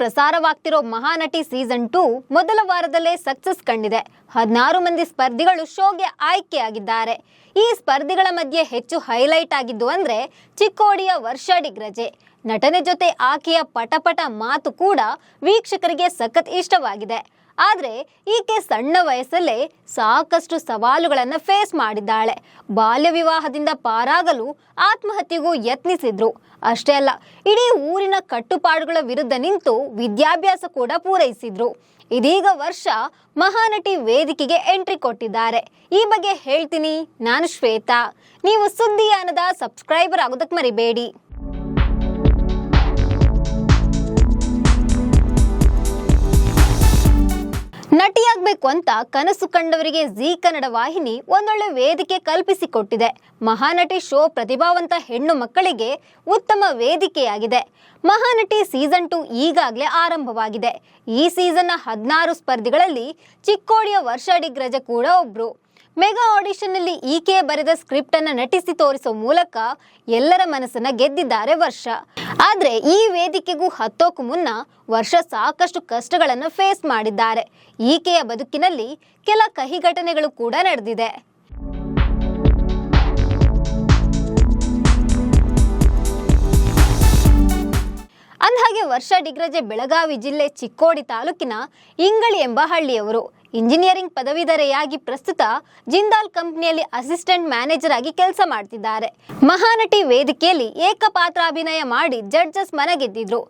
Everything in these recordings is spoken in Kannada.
ಪ್ರಸಾರವಾಗ್ತಿರೋ ಮಹಾನಟಿ ಸೀಸನ್ ಟೂ ಮೊದಲ ವಾರದಲ್ಲೇ ಸಕ್ಸಸ್ ಕಂಡಿದೆ. ಹದಿನಾರು ಮಂದಿ ಸ್ಪರ್ಧಿಗಳು ಶೋಗೆ ಆಯ್ಕೆಯಾಗಿದ್ದಾರೆ. ಈ ಸ್ಪರ್ಧಿಗಳ ಮಧ್ಯೆ ಹೆಚ್ಚು ಹೈಲೈಟ್ ಆಗಿದ್ದು ಅಂದ್ರೆ ಚಿಕ್ಕೋಡಿಯ ವರ್ಷ ಡಿಗ್ರಜೆ ನಟನೆ ಜೊತೆ ಆಕೆಯ ಪಟಪಟ ಮಾತು ಕೂಡ ವೀಕ್ಷಕರಿಗೆ ಸಖತ್ ಇಷ್ಟವಾಗಿದೆ. ಆದ್ರೆ ಈಕೆ ಸಣ್ಣ ವಯಸ್ಸಲ್ಲೇ ಸಾಕಷ್ಟು ಸವಾಲುಗಳನ್ನು ಫೇಸ್ ಮಾಡಿದ್ದಾಳೆ. ಬಾಲ್ಯ ವಿವಾಹದಿಂದ ಪಾರಾಗಲು ಆತ್ಮಹತ್ಯೆಗೂ ಯತ್ನಿಸಿದ್ರು. ಅಷ್ಟೇ ಅಲ್ಲ, ಇಡೀ ಊರಿನ ಕಟ್ಟುಪಾಡುಗಳ ವಿರುದ್ಧ ನಿಂತು ವಿದ್ಯಾಭ್ಯಾಸ ಕೂಡ ಪೂರೈಸಿದ್ರು. ಇದೀಗ ವರ್ಷ ಮಹಾನಟಿ ವೇದಿಕೆಗೆ ಎಂಟ್ರಿ ಕೊಟ್ಟಿದ್ದಾರೆ. ಈ ಬಗ್ಗೆ ಹೇಳ್ತೀನಿ, ನಾನು ಶ್ವೇತಾ. ನೀವು ಸುದ್ದಿಯಾನದ ಸಬ್ಸ್ಕ್ರೈಬರ್ ಆಗೋದಕ್ಕೆ ಮರಿಬೇಡಿ. ನಟಿಯಾಗಬೇಕು ಅಂತ ಕನಸು ಕಂಡವರಿಗೆ ಜೀ ಕನ್ನಡ ವಾಹಿನಿ ಒಂದೊಳ್ಳೆ ವೇದಿಕೆ ಕಲ್ಪಿಸಿಕೊಟ್ಟಿದೆ. ಮಹಾನಟಿ ಶೋ ಪ್ರತಿಭಾವಂತ ಹೆಣ್ಣು ಮಕ್ಕಳಿಗೆ ಉತ್ತಮ ವೇದಿಕೆಯಾಗಿದೆ. ಮಹಾನಟಿ ಸೀಸನ್ ಟು ಈಗಾಗಲೇ ಆರಂಭವಾಗಿದೆ. ಈ ಸೀಸನ್ನ ಹದಿನಾರು ಸ್ಪರ್ಧಿಗಳಲ್ಲಿ ಚಿಕ್ಕೋಡಿಯ ವರ್ಷ ಡಿಗ್ರಜ ಕೂಡ ಒಬ್ರು. ಮೆಗಾ ಆಡಿಷನ್ನಲ್ಲಿ ಈಕೆ ಬರೆದ ಸ್ಕ್ರಿಪ್ಟ್ ಅನ್ನ ನಟಿಸಿ ತೋರಿಸೋ ಮೂಲಕ ಎಲ್ಲರ ಮನಸ್ಸನ್ನ ಗೆದ್ದಿದ್ದಾರೆ ವರ್ಷ. ಆದ್ರೆ ಈ ವೇದಿಕೆಗೂ ಹತ್ತೋಕು ಮುನ್ನ ವರ್ಷ ಸಾಕಷ್ಟು ಕಷ್ಟಗಳನ್ನು ಫೇಸ್ ಮಾಡಿದ್ದಾರೆ. ಈಕೆಯ ಬದುಕಿನಲ್ಲಿ ಕೆಲ ಕಹಿ ಘಟನೆಗಳು ಕೂಡ ನಡೆದಿದೆ. ಅಂದಹಾಗೆ ವರ್ಷ ಡಿಗ್ರಜೆ ಬೆಳಗಾವಿ ಜಿಲ್ಲೆ ಚಿಕ್ಕೋಡಿ ತಾಲೂಕಿನ ಇಂಗಳಿ ಎಂಬ ಹಳ್ಳಿಯವರು. ಇಂಜಿನಿಯರಿಂಗ್ ಪದವೀಧರೆಯಾಗಿ ಪ್ರಸ್ತುತ ಜಿಂದಾಲ್ ಕಂಪನಿಯಲ್ಲಿ ಅಸಿಸ್ಟೆಂಟ್ ಮ್ಯಾನೇಜರ್ ಆಗಿ ಕೆಲಸ ಮಾಡ್ತಿದ್ದಾರೆ. ಮಹಾನಟಿ ವೇದಿಕೆಯಲ್ಲಿ ಏಕಪಾತ್ರಾಭಿನಯ ಮಾಡಿ ಜಡ್ಜಸ್ ಮನಗೆದ್ದಿದ್ರು.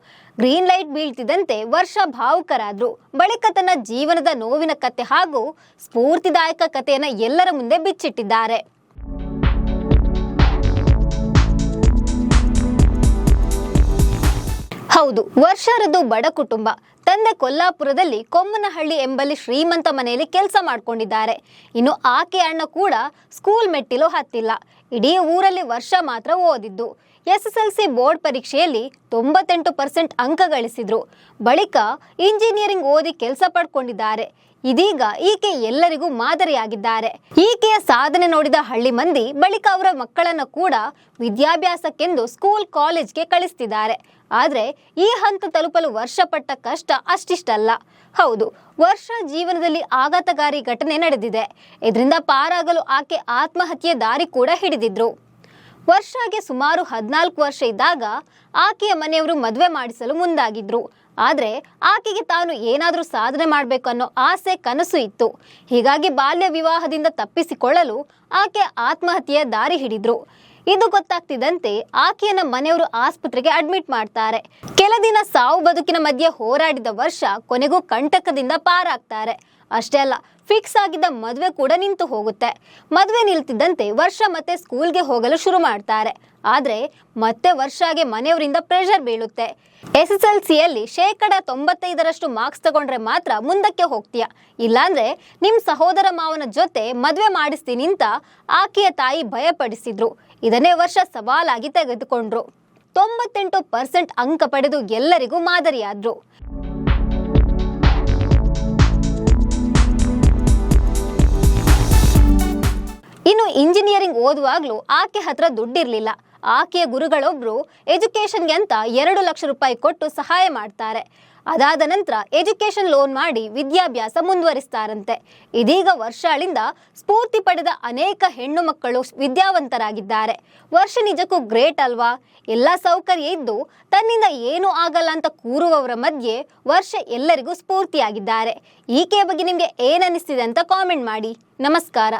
ಗ್ರೀನ್ ಲೈಟ್ ಬೀಳ್ತಿದ್ದಂತೆ ವರ್ಷ ಭಾವುಕರಾದ್ರು. ಬಳಿಕ ತನ್ನ ಜೀವನದ ನೋವಿನ ಕತೆ ಹಾಗೂ ಸ್ಫೂರ್ತಿದಾಯಕ ಕಥೆಯನ್ನ ಎಲ್ಲರ ಮುಂದೆ ಬಿಚ್ಚಿಟ್ಟಿದ್ದಾರೆ. ಹೌದು ವರ್ಷರದ್ದು ಬಡ ಕುಟುಂಬ. ತಂದೆ ಕೊಲ್ಲಾಪುರದಲ್ಲಿ ಕೊಮ್ಮನಹಳ್ಳಿ ಎಂಬಲ್ಲಿ ಶ್ರೀಮಂತ ಮನೆಯಲ್ಲಿ ಕೆಲಸ ಮಾಡ್ಕೊಂಡಿದ್ದಾರೆ. ಇನ್ನು ಆಕೆ ಅಣ್ಣ ಕೂಡ ಸ್ಕೂಲ್ ಮೆಟ್ಟಿಲು ಹತ್ತಿಲ್ಲ. ಇಡೀ ಊರಲ್ಲಿ ವರ್ಷ ಮಾತ್ರ ಓದಿದ್ದು. S S L C board ಪರೀಕ್ಷೆಯಲ್ಲಿ ತೊಂಬತ್ತೆಂಟು ಪರ್ಸೆಂಟ್ ಅಂಕ ಗಳಿಸಿದ್ರು. ಬಳಿಕ ಇಂಜಿನಿಯರಿಂಗ್ ಓದಿ ಕೆಲಸ ಪಡ್ಕೊಂಡಿದ್ದಾರೆ. ಇದೀಗ ಈಕೆ ಎಲ್ಲರಿಗೂ ಮಾದರಿಯಾಗಿದ್ದಾರೆ. ಈಕೆಯ ಸಾಧನೆ ನೋಡಿದ ಹಳ್ಳಿ ಮಂದಿ ಬಳಿಕ ಅವರ ಮಕ್ಕಳನ್ನು ಕೂಡ ವಿದ್ಯಾಭ್ಯಾಸಕ್ಕೆಂದು ಸ್ಕೂಲ್ ಕಾಲೇಜ್ಗೆ ಕಳಿಸ್ತಿದ್ದಾರೆ. ಆದ್ರೆ ಈ ಹಂತ ತಲುಪಲು ವರ್ಷ ಪಟ್ಟ ಕಷ್ಟ ಅಷ್ಟಿಷ್ಟಲ್ಲ. ಹೌದು, ವರ್ಷ ಜೀವನದಲ್ಲಿ ಆಘಾತಕಾರಿ ಘಟನೆ ನಡೆದಿದೆ. ಇದರಿಂದ ಪಾರಾಗಲು ಆಕೆ ಆತ್ಮಹತ್ಯೆ ದಾರಿ ಕೂಡ ಹಿಡಿದಿದ್ರು. ವರ್ಷಗೆ ಸುಮಾರು ಹದಿನಾಲ್ಕು ವರ್ಷ ಇದ್ದಾಗ ಆಕೆಯ ಮನೆಯವರು ಮದುವೆ ಮಾಡಿಸಲು ಮುಂದಾಗಿದ್ರು. ಆದರೆ ಆಕೆಗೆ ತಾನು ಏನಾದರೂ ಸಾಧನೆ ಮಾಡಬೇಕು ಅನ್ನೋ ಆಸೆ ಕನಸು ಇತ್ತು. ಹೀಗಾಗಿ ಬಾಲ್ಯ ವಿವಾಹದಿಂದ ತಪ್ಪಿಸಿಕೊಳ್ಳಲು ಆಕೆ ಆತ್ಮಹತ್ಯೆಯ ದಾರಿ ಹಿಡಿದ್ರು. ಇದು ಗೊತ್ತಾಗ್ತಿದ್ದಂತೆ ಆಕೆಯನ್ನ ಮನೆಯವರು ಆಸ್ಪತ್ರೆಗೆ ಅಡ್ಮಿಟ್ ಮಾಡ್ತಾರೆ. ಕೆಲ ದಿನ ಸಾವು ಬದುಕಿನ ಮಧ್ಯೆ ಹೋರಾಡಿದ ವರ್ಷ ಕೊನೆಗೂ ಕಂಟಕದಿಂದ ಪಾರಾಗ್ತಾರೆ. ಅಷ್ಟೇ ಅಲ್ಲ, ಫಿಕ್ಸ್ ಆಗಿದ್ದ ಮದುವೆ ಕೂಡ ನಿಂತು ಹೋಗುತ್ತೆ. ಮದುವೆ ನಿಲ್ತಿದ್ದಂತೆ ವರ್ಷ ಮತ್ತೆ ಸ್ಕೂಲ್ಗೆ ಹೋಗಲು ಶುರು ಮಾಡ್ತಾರೆ. ಆದ್ರೆ ಮತ್ತೆ ವರ್ಷಗೆ ಮನೆಯವರಿಂದ ಪ್ರೆಷರ್ ಬೀಳುತ್ತೆ. ಎಸ್ ಎಸ್ ಎಲ್ ಸಿಯಲ್ಲಿ ಶೇಕಡ ತೊಂಬತ್ತೈದರಷ್ಟು ಮಾರ್ಕ್ಸ್ ತಗೊಂಡ್ರೆ ಮಾತ್ರ ಮುಂದಕ್ಕೆ ಹೋಗ್ತೀಯ. ಇಲ್ಲಾಂದ್ರೆ ನಿಮ್ಮ ಸಹೋದರ ಮಾವನ ಜೊತೆ ಮದುವೆ ಮಾಡಿಸ್ತೀನಿ ಅಂತ ಆಕೆಯ ತಾಯಿ ಭಯಪಡಿಸಿದ್ರು. ಇದನ್ನೇ ವರ್ಷ ಸವಾಲಾಗಿ ತೆಗೆದುಕೊಂಡ್ರು. ತೊಂಬತ್ತೆಂಟು ಪರ್ಸೆಂಟ್ ಅಂಕ ಪಡೆದು ಎಲ್ಲರಿಗೂ ಮಾದರಿಯಾದ್ರು. ಇನ್ನು ಇಂಜಿನಿಯರಿಂಗ್ ಓದುವಾಗ್ಲೂ ಆಕೆ ಹತ್ರ ದುಡ್ಡಿರ್ಲಿಲ್ಲ. ಆಕೆಯ ಗುರುಗಳೊಬ್ರು ಎಜುಕೇಶನ್ಗೆ ಅಂತ ಎರಡು ಲಕ್ಷ ರೂಪಾಯಿ ಕೊಟ್ಟು ಸಹಾಯ ಮಾಡ್ತಾರೆ. ಅದಾದ ನಂತರ ಎಜುಕೇಶನ್ ಲೋನ್ ಮಾಡಿ ವಿದ್ಯಾಭ್ಯಾಸ ಮುಂದುವರಿಸ್ತಾರಂತೆ. ಇದೀಗ ವರ್ಷಾಳಿಂದ ಸ್ಫೂರ್ತಿ ಪಡೆದ ಅನೇಕ ಹೆಣ್ಣು ಮಕ್ಕಳು ವಿದ್ಯಾವಂತರಾಗಿದ್ದಾರೆ. ವರ್ಷ ನಿಜಕ್ಕೂ ಗ್ರೇಟ್ ಅಲ್ವಾ? ಎಲ್ಲ ಸೌಕರ್ಯ ಇದ್ದು ತನ್ನಿಂದ ಏನೂ ಆಗಲ್ಲ ಅಂತ ಕೂರುವವರ ಮಧ್ಯೆ ವರ್ಷ ಎಲ್ಲರಿಗೂ ಸ್ಫೂರ್ತಿಯಾಗಿದ್ದಾರೆ. ಈಕೆಯ ಬಗ್ಗೆ ನಿಮಗೆ ಏನನ್ನಿಸ್ತಿದೆ ಅಂತ ಕಾಮೆಂಟ್ ಮಾಡಿ. ನಮಸ್ಕಾರ.